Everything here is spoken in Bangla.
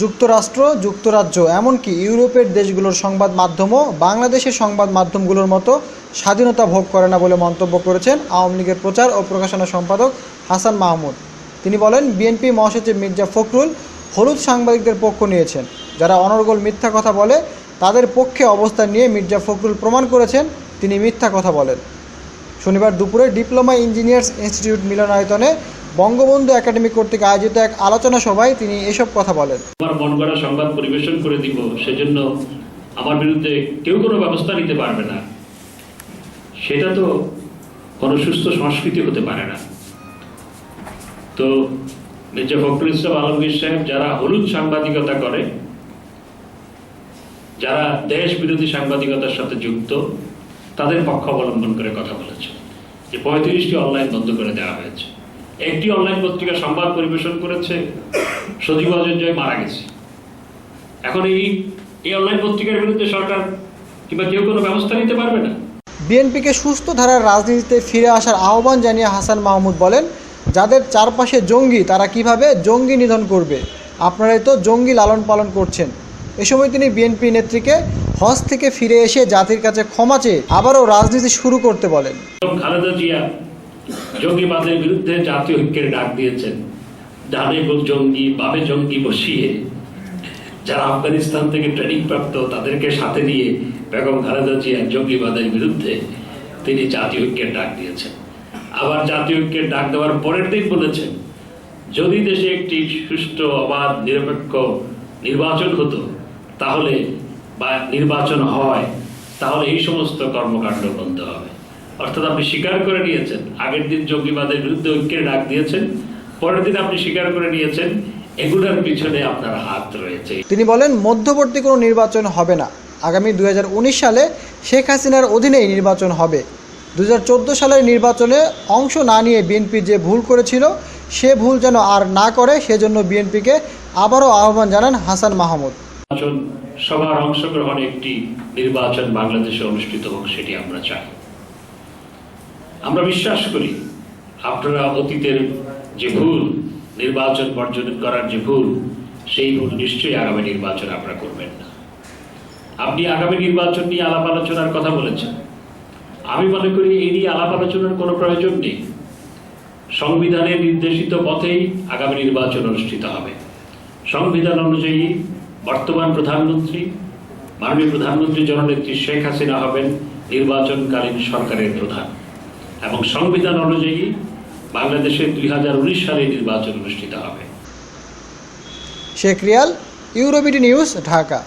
যুক্তরাষ্ট্র, যুক্তরাজ্য, এমনকি ইউরোপের দেশগুলোর সংবাদ মাধ্যমও বাংলাদেশের সংবাদ মাধ্যমগুলোর মতো স্বাধীনতা ভোগ করে না বলে মন্তব্য করেছেন আওয়ামী লীগের প্রচার ও প্রকাশনা সম্পাদক হাসান মাহমুদ। তিনি বলেন, বিএনপি মহাসচিব মির্জা ফখরুল হলুদ সাংবাদিকদের পক্ষ নিয়েছেন। যারা অনর্গল মিথ্যা কথা বলে, তাদের পক্ষে অবস্থান নিয়ে মির্জা ফখরুল প্রমাণ করেছেন, তিনি মিথ্যা কথা বলেন। শনিবার দুপুরে ডিপ্লোমা ইঞ্জিনিয়ার্স ইনস্টিটিউট মিলনায়তনে বঙ্গবন্ধু একাডেমি কর্তৃক আয়োজিত এক আলোচনা সভায় তিনি এসব কথা বলেন। আমার মন গড়া সংবাদ পরিবেশন করে দিব, সেজন্য আমার বিরুদ্ধে কেউ কোনো ব্যবস্থা নিতে পারবে না। সেটা তো কোনো সুস্থ সংস্কৃতি হতে পারে না। তো মির্জা ফখরুল ইসলাম আলমগীর সাহেব যারা হলুদ সাংবাদিকতা করে, যারা দেশ বিরোধী সাংবাদিকতার সাথে যুক্ত, তাদের পক্ষ অবলম্বন করে কথা বলেছে। যে পঁয়ত্রিশটি অনলাইন বন্ধ করে দেওয়া হয়েছে। একটি অনলাইন পত্রিকা সংবাদ পরিবেশন করেছে সজীব অজয় জয় মারা গেছে। এখন এই এই অনলাইন পত্রিকার বিরুদ্ধে সরকার কিংবা কেউ কোনো ব্যবস্থা নিতে পারবে না? বিএনপিকে সুস্থ ধারার রাজনীতিতে ফিরে আসার আহ্বান জানিয়ে হাসান মাহমুদ বলেন যাদের চারপাশে জঙ্গি তারা কীভাবে জঙ্গি নিধন করবে? আপনারাই তো জঙ্গি লালন পালন করছেন। এ সময় তিনি বিএনপি নেত্রীকে হজ থেকে ফিরে এসে জাতির কাছে ক্ষমা চেয়ে আবারও রাজনীতি শুরু করতে বলেন। খালেদা জিয়া জঙ্গিবাদের বিরুদ্ধে জাতীয় ঐক্যের ডাক দিয়েছেন। ডানে জঙ্গি, বামে জঙ্গি বসিয়ে যারা আফগানিস্তান থেকে ট্রেনিং প্রাপ্ত, তাদেরকে সাথে নিয়ে বেগম খালেদা জিয়া জঙ্গিবাদের বিরুদ্ধে তিনি জাতীয় ঐক্যের ডাক দিয়েছেন। আবার জাতীয় ঐক্যের ডাক দেওয়ার পরের দিন বলেছেন, যদি দেশে একটি সুষ্ঠু, অবাধ, নিরপেক্ষ নির্বাচন হতো, তাহলে বা নির্বাচন হয়, তাহলে এই সমস্ত কর্মকাণ্ড বন্ধ হবে। অর্থাৎ আপনি স্বীকার করে নিয়েছেন আগের দিন জঙ্গিবাদের বিরুদ্ধে ঐক্যের ডাক দিয়েছেন পরের দিন আপনি স্বীকার করে নিয়েছেন এগুলোর পিছনে আপনার হাত রয়েছে। তিনি বলেন মধ্যবর্তী কোনো নির্বাচন হবে না। আগামী দু সালে শেখ হাসিনার অধীনেই নির্বাচন হবে। দু সালের নির্বাচনে অংশ না নিয়ে বিএনপি যে ভুল করেছিল সে ভুল যেন আর না করে সেজন্য বিএনপিকে আবারও আহ্বান জানান হাসান মাহমুদ। সবার অংশগ্রহণে একটি নির্বাচন বাংলাদেশে অনুষ্ঠিত হোক সেটি আমরা চাই। আমরা বিশ্বাস করি আপনারা অতীতের যে ভুল, নির্বাচন বর্জন করার যে ভুল, সেই ভুল নিশ্চয়ই আগামী নির্বাচন আপনারা করবেন না। আপনি আগামী নির্বাচন নিয়ে আলাপ আলোচনার কথা বলেছেন। আমি মনে করি এই নিয়ে আলাপ আলোচনার কোনো প্রয়োজন নেই। সংবিধানে নির্দেশিত পথেই আগামী নির্বাচন অনুষ্ঠিত হবে। সংবিধান অনুযায়ী বর্তমান প্রধানমন্ত্রী, মাননীয় প্রধানমন্ত্রী জননেত্রী শেখ হাসিনা হবেন নির্বাচনকালীন সরকারের প্রধান। এবং সংবিধান অনুযায়ী বাংলাদেশে দুই হাজার উনিশ সালে নির্বাচন অনুষ্ঠিত হবে। শেখ রিয়াল, ইউরোবিটি নিউজ, ঢাকা।